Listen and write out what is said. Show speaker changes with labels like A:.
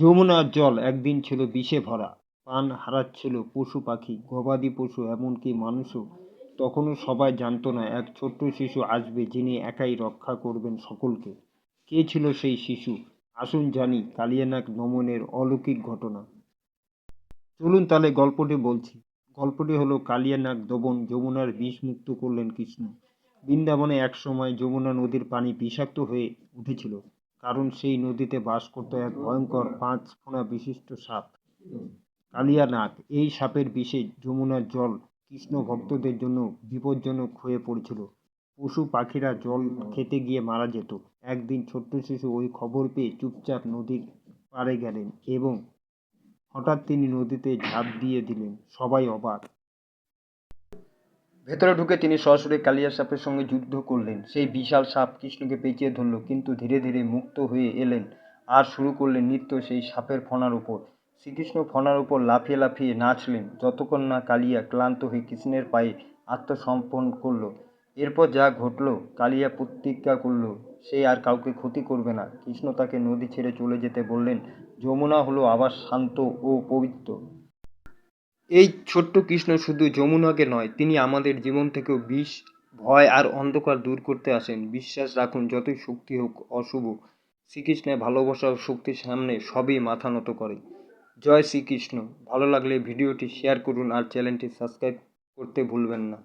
A: যমুনার জল একদিন ছিল বিষে ভরা প্রাণ হারাচ্ছিল পশু পাখি, গবাদি পশু এমনকি মানুষও। তখনও সবাই জানত না, এক ছোট্ট শিশু আসবে যিনি একাই রক্ষা করবেন সকলকে। কে ছিল সেই শিশু? আসুন জানি কালিয়ানাক নমনের অলৌকিক ঘটনা। চলুন তাহলে গল্পটি বলছি। গল্পটি হলো কালিয়ানাক দমন যমুনার বিষ মুক্ত করলেন কৃষ্ণ। বৃন্দাবনে একসময় যমুনা নদীর পানি বিষাক্ত হয়ে উঠেছিল। কারণ সেই নদীতে বাস করত এক ভয়ঙ্কর পাঁচ ফোঁটা বিশিষ্ট সাপ। কালিয়া নাগ এই সাপের বিষে যমুনার জল কৃষ্ণ ভক্তদের জন্য বিপজ্জনক হয়ে পড়েছিল। পশু পাখিরা জল খেতে গিয়ে মারা যেত। একদিন ছোট্ট শিশু ওই খবর পেয়ে চুপচাপ নদীর পাড়ে গেলেন এবং হঠাৎ তিনি নদীতে ঝাঁপ দিয়ে দিলেন। সবাই অবাক। ভেতরে ঢুকে তিনি সরাসরি কালিয়া সাপের সঙ্গে যুদ্ধ করলেন। সেই বিশাল সাপ কৃষ্ণকে পেঁচিয়ে ধরল, কিন্তু ধীরে ধীরে মুক্ত হয়ে এলেন আর শুরু করলেন নৃত্য সেই সাপের ফণার উপর। শ্রীকৃষ্ণ ফণার উপর লাফিয়ে লাফিয়ে নাচলেন, যতক্ষণ না কালিয়া ক্লান্ত হয়ে কৃষ্ণের পায়ে আত্মসমর্পণ করল। এরপর যা ঘটলো, কালিয়া প্রতিজ্ঞা করল, সে আর কাউকে ক্ষতি করবে না। কৃষ্ণ তাকে নদী ছেড়ে চলে যেতে বললেন, যমুনা হলো আবার শান্ত ও পবিত্র। এই ছোট্ট কৃষ্ণ শুধু যমুনাকে নয়, তিনি আমাদের জীবন থেকেও বিষ, ভয় আর অন্ধকার দূর করতে আসেন। বিশ্বাস রাখুন, যতই শক্তি হোক অশুভ, শ্রীকৃষ্ণের ভালোবাসা শক্তির সামনে সবই মাথা নত করে। জয় শ্রীকৃষ্ণ। ভালো লাগলে ভিডিওটি শেয়ার করুন আর চ্যানেলটি সাবস্ক্রাইব করতে ভুলবেন না।